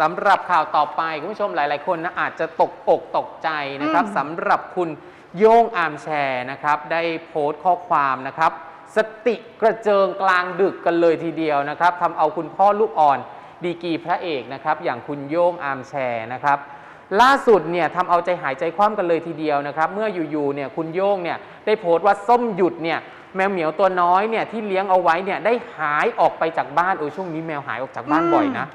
สำหรับข่าวต่อไปคุณผู้ชมหลาย ๆ คนนะอาจจะตกอกตกใจนะครับอืมสำหรับคุณโย่งอาร์มแชร์นะครับ ได้โพสต์ข้อความนะครับ สติกระเจิงกลางดึกกันเลยทีเดียวนะครับทำเอาคุณพ่อลูกอ่อนดีกรีพระเอกนะครับ อย่างคุณโย่งอาร์มแชร์นะครับ ล่าสุดเนี่ยทำเอาใจหายใจคว่ำกันเลยทีเดียวนะครับ เมื่ออยู่ ๆ เนี่ยคุณโย่งเนี่ยได้โพสต์ว่าส้มหยุดเนี่ยแมวเหมียวตัวน้อยเนี่ยที่เลี้ยงเอาไว้เนี่ยได้หายออกไปจากบ้านเออช่วงนี้แมวหายออกจากบ้านอืมบ่อยนะ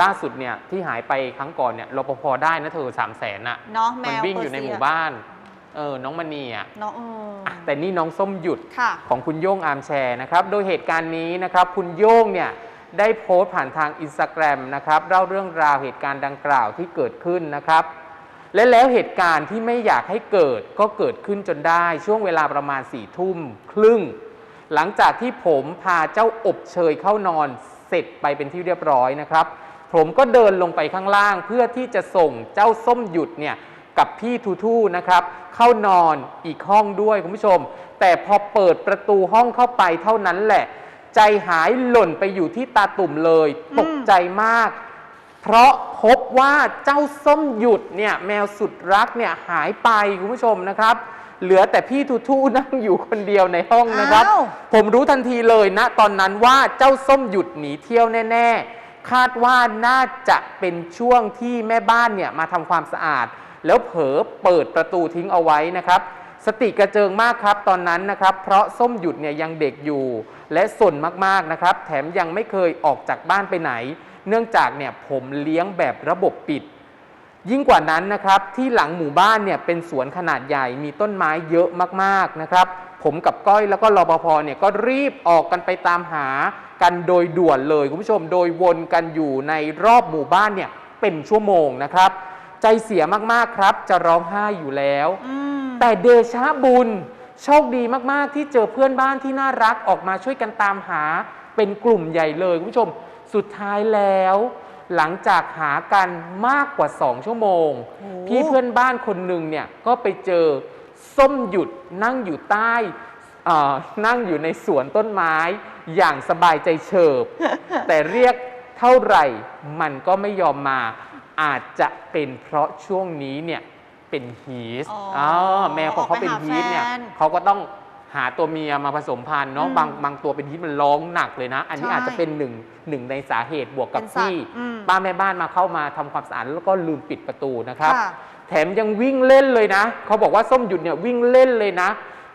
ล่าสุดเนี่ยที่หายไปครั้งก่อนเนี่ยรปภได้นะเธอสามแสนอะเนาะแมมันววิ่งอยู่ในหมู่บ้าน เออน้องมณีอะเนาะเอออะแต่นี่น้องส้มหยุดค่ะ ของคุณโย่งอาร์มแชร์นะครับ โดยเหตุการณ์นี้นะครับคุณโย่งเนี่ยได้โพสต์ผ่านทางอินสตาแกรมนะครับเล่าเรื่องราวเหตุการณ์ดังกล่าวที่เกิดขึ้นนะครับ และแล้วเหตุการณ์ที่ไม่อยากให้เกิดก็เกิดขึ้นจนได้ช่วงเวลาประมาณ4ี่ทุ่มครึ่ง หลังจากที่ผมพาเจ้าอบเชยเข้านอนเสร็จไปเป็นที่เรียบร้อยนะครับ ผมก็เดินลงไปข้างล่างเพื่อที่จะส่งเจ้าส้มหยุดเนี่ยกับพี่ทูทูนะครับ เข้านอนอีกห้องด้วยคุณผู้ชม แต่พอเปิดประตูห้องเข้าไปเท่านั้นแหละ ใจหายหล่นไปอยู่ที่ตาตุ่มเลย ตกใจมาก เพราะพบว่าเจ้าส้มหยุดเนี่ยแมวสุดรักเนี่ยหายไปคุณผู้ชมนะครับเหลือแต่พี่ทูทูนั่งอยู่คนเดียวในห้องนะครับอ้าวผมรู้ทันทีเลยนะ ตอนนั้นว่าเจ้าส้มหยุดหนีเที่ยวแน่ ๆ คาดว่าน่าจะเป็นช่วงที่แม่บ้านเนี่ยมาทำความสะอาด แล้วเผลอเปิดประตูทิ้งเอาไว้นะครับ สติกระเจิงมากครับตอนนั้นนะครับ เพราะส้มหยุดเนี่ยยังเด็กอยู่ และสนมากๆนะครับ แถมยังไม่เคยออกจากบ้านไปไหน เนื่องจากเนี่ยผมเลี้ยงแบบระบบปิด ยิ่งกว่านั้นนะครับที่หลังหมู่บ้านเนี่ยเป็นสวนขนาดใหญ่มีต้นไม้เยอะมากๆนะครับ ผมกับก้อยแล้วก็รปภเนี่ยก็รีบออกกันไปตามหากันโดยด่วนเลยคุณผู้ชมโดยวนกันอยู่ในรอบหมู่บ้านเนี่ยเป็นชั่วโมงนะครับ ใจเสียมากๆครับ จะร้องไห้อยู่แล้วอืมแต่เดชะบุญ โชคดีมากๆที่เจอเพื่อนบ้านที่น่ารักออกมาช่วยกันตามหา เป็นกลุ่มใหญ่เลยคุณผู้ชม สุดท้ายแล้ว หลังจากหากันมากกว่า 2 ชั่วโมงโอ้พี่เพื่อนบ้านคนหนึ่งเนี่ยก็ไปเจอส้มหยุดนั่งอยู่ใต้เอ่อนั่งอยู่ในสวนต้นไม้อย่างสบายใจเฉิบ แต่เรียกเท่าไหร่มันก็ไม่ยอมมา อาจจะเป็นเพราะช่วงนี้เนี่ยเป็นฮีสอ๋ออ๋อแมวของเขาเป็นออกไปหาฮีสเนี่ยแฟนเขาก็ต้อง หาตัวเมียมาผสมพันธุ์เนาะอืมบางบางตัวเป็นฮีสมันร้องหนักเลยนะ อันนี้ใช่อาจจะเป็นหนึ่งหนึ่งในสาเหตุบวกกับเป็นสัตว์ที่อืม ป้าแม่บ้านมาเข้ามาทำความสะอาดแล้วก็ลืมปิดประตูนะครับ ค่ะ แถมยังวิ่งเล่นเลยนะ เขาบอกว่าส้มหยุดเนี่ยวิ่งเล่นเลยนะ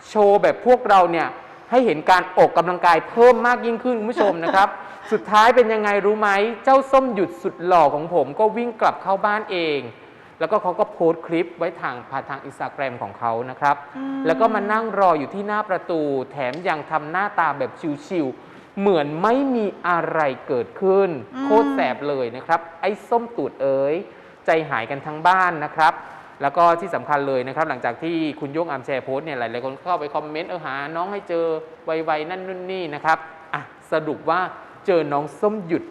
โชว์แบบพวกเราเนี่ยให้เห็นการออกกำลังกายเพิ่มมากยิ่งขึ้นคุณผู้ชมนะครับ สุดท้ายเป็นยังไงรู้ไหม เจ้าส้มหยุดสุดหล่อของผมก็วิ่งกลับเข้าบ้านเอง แล้วก็เขาก็โพสต์คลิปไว้ทางผ่านทางอินสตาแกรมของเขานะครับอืมแล้วก็มานั่งรออยู่ที่หน้าประตู แถมยังทำหน้าตาแบบชิวๆเหมือนไม่มีอะไรเกิดขึ้นอืมโคตรแสบเลยนะครับ ไอ้ส้มตูดเอ๋ยใจหายกันทั้งบ้านนะครับแล้วก็ที่สำคัญเลยนะครับ หลังจากที่คุณโยงอามแชร์โพสต์เนี่ยหลายๆคนเข้าไปคอมเมนต์เออหา น้องให้เจอไวๆนั่นนู่นนี่นะครับอะสรุปว่าเจอน้องส้มหยุด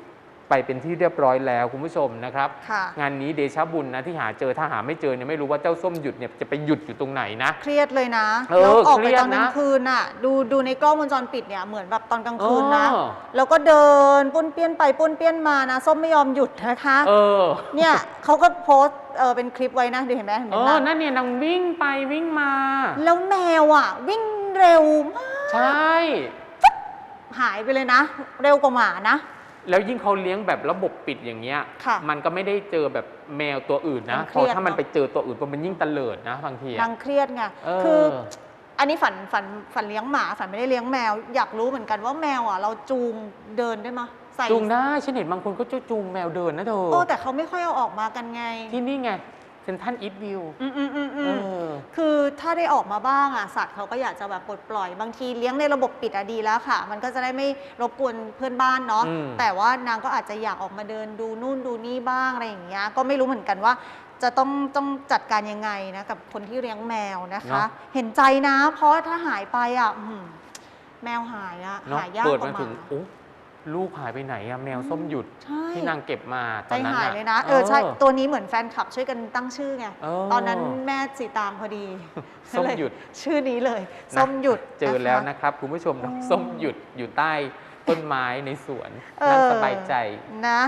ไปเป็นที่เรียบร้อยแล้วคุณผู้ชมนะครับค่ะงานนี้เดชะบุญนะที่หาเจอถ้าหาไม่เจอเนี่ยไม่รู้ว่าเจ้าส้มหยุดเนี่ยจะไปหยุดอยู่ตรงไหนนะ เครียดเลยนะเออแล้วออกเคไปรียดตอนกลางนะคืนน่ะดูดูในกล้องวงจรปิดเนี่ยเหมือนแบบตอนกลางคืนนะเออแล้วก็เดินปุ้นเปี้ยนไปปุ้นเปี้ยนมานะ ส้มไม่ยอมหยุดนะคะเออเนี่ยเขาก็โพสต์เออเป็นคลิปไว้นะดูเห็นไหมเห็นเอไหมอนั่นเนี่ยนางวิ่งไปวิ่งมา แล้วแมวอะ วิ่งเร็วมาก ใช่ หายไปเลยนะ เร็วกว่าหมานะ แล้วยิ่งเขาเลี้ยงแบบระบบปิดอย่างเงี้ย ค่ะมันก็ไม่ได้เจอแบบแมวตัวอื่นนะมันเคเพรียด ราะถ้ามันเนอะไปเจอตัวอื่นมันยิ่งตะเลิดนะบางทีอะนางเครียดไงเออคือ อันนี้ฝันฝันฝันเลี้ยงหมาฝันไม่ได้เลี้ยงแมว อยากรู้เหมือนกันว่าแมวอะ เราจูงเดินได้ไหมยใส่จูงได้ฉันเห็นบางคนก็จะจูงแมวเดินนะเธอโอ้แต่เขาไม่ค่อยเอาออกมากันไง ที่นี่ไง เซนทันอีทวิวอืมอืมอืมอืเอมอคือถ้าได้ออกมาบ้างอะสัตว์เขาก็อยากจะแบบปลดปล่อยบางทีเลี้ยงในระบบปิดอะดีแล้วค่ะ มันก็จะได้ไม่รบกวนเพื่อนบ้านเนาะอืมแต่ว่านางก็อาจจะอยากออกมาเดินดูนู่นดูนี่บ้างอะไรอย่างเงี้ยก็ไม่รู้เหมือนกันว่า จะต้องต้องจัดการยังไงนะกับคนที่เลี้ยงแมวนะคะ เห็นใจนะ เพราะถ้าหายไปอะอื้อหือแมวหายอะเนาะหายากเปิดกว่ามาหถึงมาโอ้ ลูกหายไปไหนอะแมวส้มหยุดใช่ ที่นางเก็บมาตใจอนนั้นหายอะเลยนะ เออใช่ ตัวนี้เหมือนแฟนคลับช่วยกันตั้งชื่อไงเออตอนนั้นแม่สีตามพอดีส้มหยุด ชื่อนี้เลย นะ ส้มหยุดเจอแล้วค นะครับคุณผู้ชมน้องอืมส้มหยุดอยู่ใต้ต้นไม้ในสวนเอนั่งอสบายใจ นะ